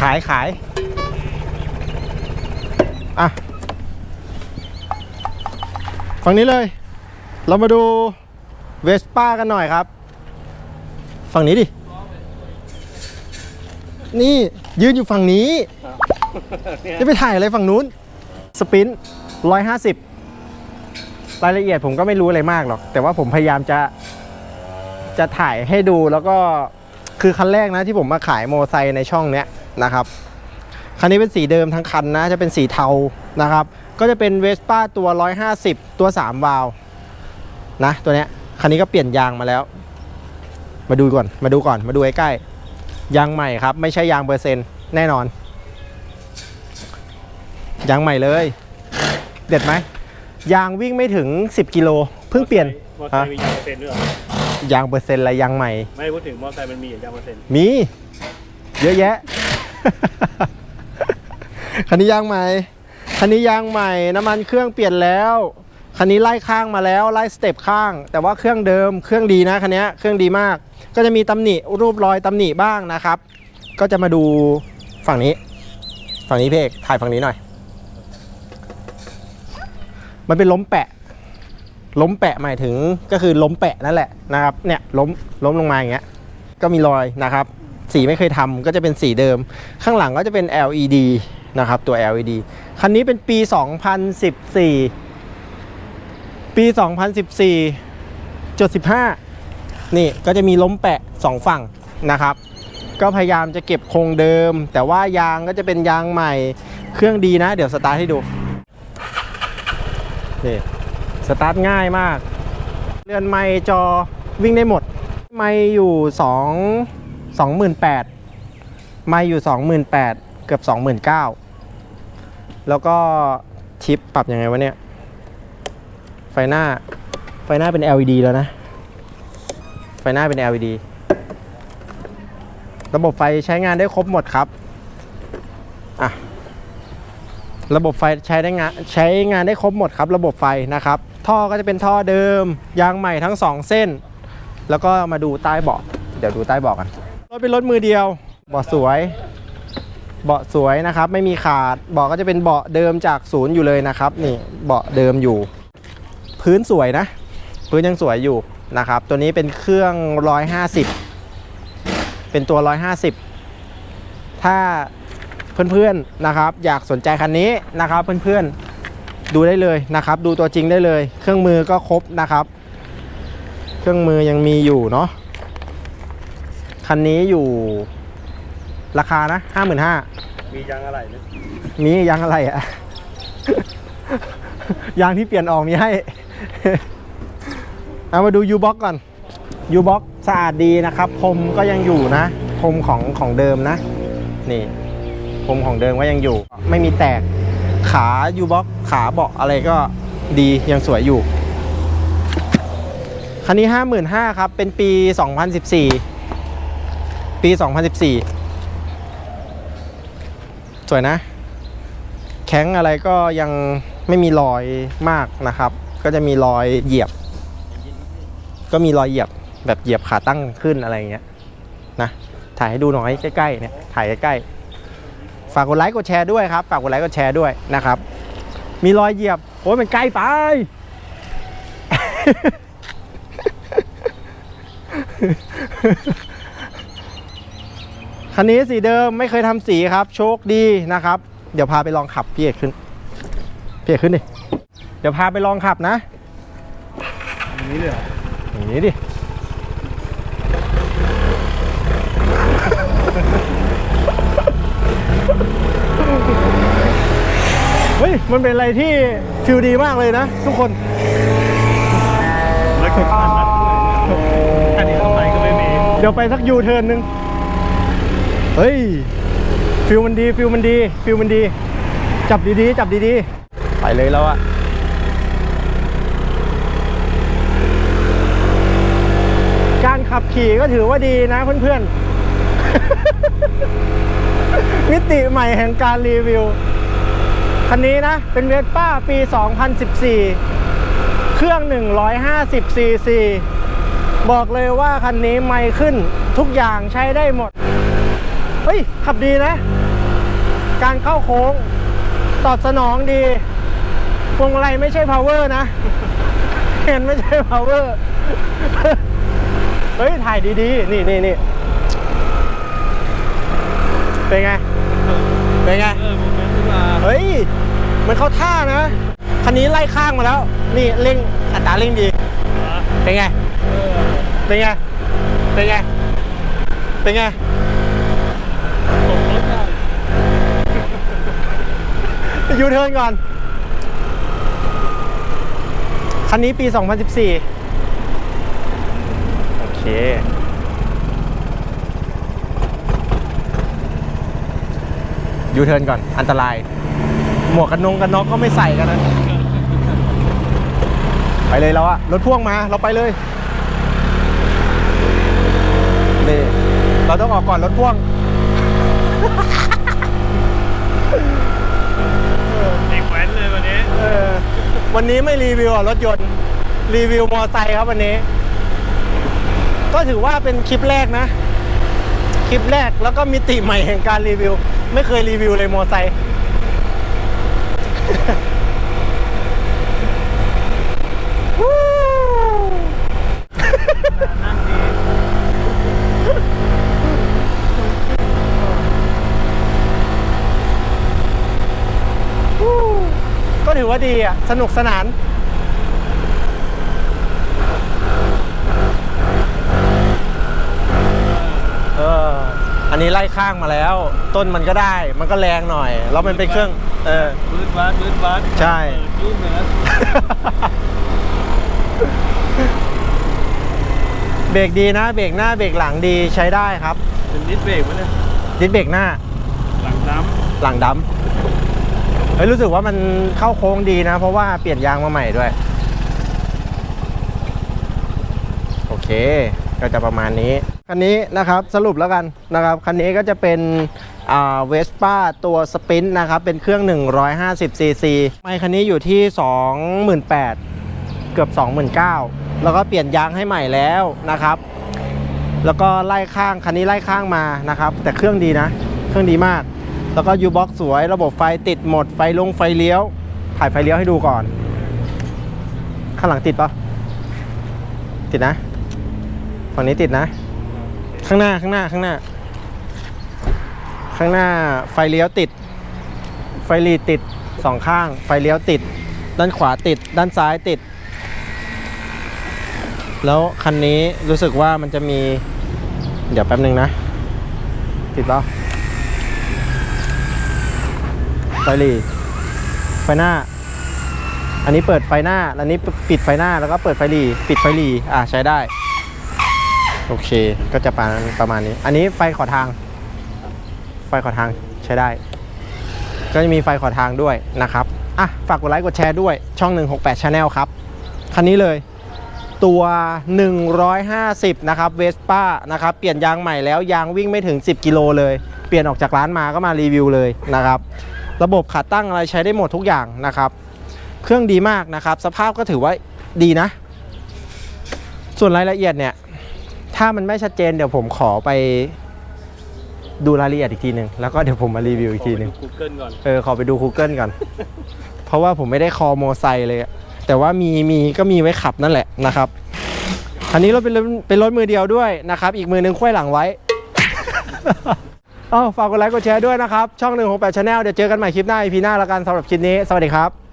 ขายขาย อะ ฝั่งนี้เลย เรามาดูเวสป้ากันหน่อยครับ ฝั่งนี้ดิ นี่ยืนอยู่ฝั่งนี้ จะไปถ่ายอะไรฝั่งนู้น สปรินร้อยห้าสิบรายละเอียดผมก็ไม่รู้อะไรมากหรอก แต่ว่าผมพยายามจะ จะถ่ายให้ดูแล้วก็คือคันแรกนะที่ผมมาขายโมอไซค์ในช่องเนี้ย นะครับคันนี้เป็นสีเดิมทั้งคันนะจะเป็นสีเทานะครับ ก็จะเป็นเวสป้าตัว 150 ตัว 3 วาล์วนะตัวเนี้ยคันนี้ก็เปลี่ยนยางมาแล้ว มาดูก่อนมาดูก่อนมาดูใกล้ๆยางใหม่ครับ ไม่ใช่ยางเปอร์เซ็นต์แน่นอนยางใหม่เลย เด็ดไหมยางวิ่งไม่ถึง 10กิโลเพิ่งเปลี่ยนมอเตอร์ไซค์มียางเปอร์เซ็นต์ด้วยเหรอยางเปอร์เซ็นต์อะไรยางใหม่ ไม่ได้พูดถึงมอเตอร์ไซค์มันมียางเปอร์เซ็นต์มี เยอะแยะ คันนี้ยางใหม่ คันนี้ยางใหม่ น้ำมันเครื่องเปลี่ยนแล้ว คันนี้ไล่ข้างมาแล้วไล่สเต็ปข้าง แต่ว่าเครื่องเดิม เครื่องดีนะคันนี้เครื่องดีมาก ก็จะมีตำหนิรูปรอยตำหนิบ้างนะครับ ก็จะมาดูฝั่งนี้ ฝั่งนี้เอกถ่ายฝั่งนี้หน่อย มันเป็นล้มแปะ ล้มแปะหมายถึงก็คือล้มแปะนั่นแหละนะครับ เนี่ยล้มล้มลงมาอย่างเงี้ย ก็มีรอยนะครับ สีไม่เคยทำก็จะเป็นสีเดิม ข้างหลังก็จะเป็น LED นะครับตัว LED คันนี้เป็นปี 2014 ปี 2014จุด15 นี่ก็จะมีล้มแปะ 2 ฝั่งนะครับ ก็พยายามจะเก็บโครงเดิม แต่ว่ายางก็จะเป็นยางใหม่เครื่องดีนะ เดี๋ยวสตาร์ทให้ดูนี่สตาร์ทง่ายมาก เรือนไมค์จอวิ่งได้หมด ไมค์อยู่ส องสองหมื่นแปดไม่อยู่สองหมื่นแปดเกือบสองหมื่นเก้าแล้วก็ชิปปรับยังไงวะเนี่ย ไฟหน้า ไฟหน้าเป็น LED แล้วนะ ไฟหน้าเป็น LED ระบบไฟใช้งานได้ครบหมดครับ อะ ระบบไฟใช้ได้งานใช้งานได้ครบหมดครับ ระบบไฟนะครับ ท่อก็จะเป็นท่อเดิม ยางใหม่ทั้ง 2 เส้น แล้วก็มาดูใต้เบาะ เดี๋ยวดูใต้เบาะกัน ถเป็นรถมือเดียว เบาะสวย เบาะสวยนะครับ ไม่มีขาด เบาะก็จะเป็นเบาะเดิมจากศูนย์อยู่เลยนะครับ นี่ เบาะเดิมอยู่ พื้นสวยนะ พื้นยังสวยอยู่นะครับ ตัวนี้เป็นเครื่อง 150 เป็นตัว 150 ถ้าเพื่อนๆนะครับ อยากสนใจคันนี้นะครับ เพื่อนๆดูได้เลยนะครับ ดูตัวจริงได้เลย เครื่องมือก็ครบนะครับ เครื่องมือยังมีอยู่เนาะ คันนี้อยู่ราคานะห้าหมื่นห้ามียางอะไรนะมียางอะไรอะ ยางที่เปลี่ยนออกมีให้ เอามาดู U box ก่อน U box สะอาดดีนะครับพรมก็ยังอยู่นะพรมของของเดิมนะ นี่พรมของเดิมก็ยังอยู่ ไม่มีแตกขา U box ขาเบาะอะไรก็ดียังสวยอยู่ คันนี้ 55,000ครับ เป็นปี 2014 ปี 2014 สวยนะ แข้งอะไรก็ยังไม่มีรอยมากนะครับ ก็จะมีรอยเหยียบ ก็มีรอยเหยียบแบบเหยียบขาตั้งขึ้นอะไรอย่างเงี้ยนะถ่ายให้ดูหน่อยใกล้ๆเนี่ยถ่ายใกล้ๆฝากกดไลค์กดแชร์ด้วยครับฝากกดไลค์กดแชร์ด้วยนะครับ มีรอยเหยียบโอ้ยมันใกล้ไป คันนี้สีเดิมไม่เคยทำสีครับ โชคดีนะครับ เดี๋ยวพาไปลองขับพี่เอกขึ้นพี่เอกขึ้นดิเดี๋ยวพาไปลองขับนะอย่างนี้เลยเหรออย่างนี้ดิเฮ้ยมันเป็นอะไรที่ฟิลดีมากเลยนะ ทุกคนแล้วคือผ่านนัดอันนี้เข้าไปก็ไม่มีเดี๋ยวไปสักยูเทิร์นหนึ่ง เฮ้ยฟิลมันดีฟิลมันดีฟิลมันดี จับดีๆ จับดีๆ ไปเลยแล้วอะการขับขี่ก็ถือว่าดีนะเพื่อนๆ มิติใหม่แห่งการรีวิว คันนี้นะ เป็นเวสป้าปี 2014 เครื่อง 150ซีซีบอกเลยว่าคันนี้ไม่ขึ้นทุกอย่างใช้ได้หมด เฮ้ย ขับดีนะ การเข้าโค้ง ตอบสนองดีพวงมาลัยไม่ใช่ power นะ เห็นไม่ใช่ power เฮ้ย ถ่ายดีๆ นี่นี่นี่เป็นไง เป็นไงเออโมเมนต์ขึ้นมาเฮ้ย มันเข้าท่านะ คันนี้ไล่ข้างมาแล้ว นี่เร่งอัตราเร่งดี เป็นไง เป็นไง เป็นไง เป็นไง ตกรถได้ ยูเทิร์นก่อน คันนี้ปี 2014 โอเค ยูเทิร์นก่อน อันตราย หมวกกันนงกันน็อกก็ไม่ใส่กันนะ ไปเลยเราอะรถพ่วงมา เราไปเลยเราต้องออกก่อนรถพ่วง เด็กแว้นเลยวันนี้ เออ วันนี้ไม่รีวิวอะรถยนต์ รีวิวมอไซค์ครับวันนี้ ก็ถือว่าเป็นคลิปแรกนะ คลิปแรกแล้วก็มิติใหม่แห่งการรีวิว ไม่เคยรีวิวเลยมอไซค์วู้ นั่งดี วู้ก็ถือว่า ดีอะ สนุกสนานเอออันนี้ไล่ข้างมาแล้ว ต้นมันก็ได้ มันก็แรงหน่อย แล้วมันเป็นเครื่อง เออ บืดบัสบืดบัสใช่เปิดยุ่นเลยนะเบรกดีนะ เบรกหน้าเบรกหลังดีใช้ได้ครับ เป็นนิดเบรกวะเนี่ยดิสเบรกหน้า หลังน้หลังดำ เฮ้ยรู้สึกว่ามันเข้าโค้งดีนะ เพราะว่าเปลี่ยนยางมาใหม่ด้วย โอเค ก็จะประมาณนี้ คันนี้นะครับสรุปแล้วกันนะครับ คันนี้ก็จะเป็นเวสป้าตัวสปินนะครับ เป็นเครื่อง 150 ซีซีไมค์คันนี้อยู่ที่ 28,000เกือบ29,000 แล้วก็เปลี่ยนยางให้ใหม่แล้วนะครับ แล้วก็ไล่ข้างคันนี้ไล่ข้างมานะครับ แต่เครื่องดีนะ เครื่องดีมาก แล้วก็ยูบ็อกสวยระบบไฟติดหมดไฟลงไฟเลี้ยว ถ่ายไฟเลี้ยวให้ดูก่อน ข้างหลังติดปะติดนะฝั่งนี้ติดนะ ข้างหน้าข้างหน้าข้างหน้า ข้างหน้าไฟเลี้ยวติด ไฟหลีติดสองข้าง ไฟเลี้ยวติด ด้านขวาติด ด้านซ้ายติด แล้วคันนี้รู้สึกว่ามันจะมี เดี๋ยวแป๊บหนึ่งนะ ติดปะ ไฟหลีไฟหน้า อันนี้เปิดไฟหน้า อันนี้ปิดไฟหน้าแล้วก็เปิดไฟหลีปิดไฟหลีอ่าใช้ได้ โอเคก็จะประมาณประมาณนี้ อันนี้ไฟขอทาง ไฟขอทางใช้ได้ ก็จะมีไฟขอทางด้วยนะครับอะฝากกดไลค์กดแชร์ด้วยช่อง 168 Channel ครับคันนี้เลยตัว 150 นะครับเวสป้านะครับ เปลี่ยนยางใหม่แล้ว ยางวิ่งไม่ถึง 10 กิโลเลย เปลี่ยนออกจากร้านมาก็มารีวิวเลยนะครับ ระบบขาตั้งอะไรใช้ได้หมดทุกอย่างนะครับ เครื่องดีมากนะครับ สภาพก็ถือว่าดีนะ ส่วนรายละเอียดเนี่ย ถ้ามันไม่ชัดเจนเดี๋ยวผมขอไปดูรายละเอียดอีกทีหนึ่งแล้วก็เดี๋ยวผมมารีวิวำอีกทีหนึ่ง กูเกิลก่อน เออขอไปดู Google ก่อน เพราะว่าผมไม่ได้คอโมไซค์เลยอะแต่ว่ามีมีก็มีไว้ขับนั่นแหละนะครับ อันนี้รถเป็นรถเป็นรถมือเดียวด้วยนะครับ อีกมือหนึงควยหลังไว้เอ้าฝากกดไลค์กดแชร์ด้วยนะครับ ช่อง168 Channel เดี๋ยวเจอกันใหม่คลิปหน้า EP หน้าแล้วกันสำหรับคลิปนี้ สวัสดีครับ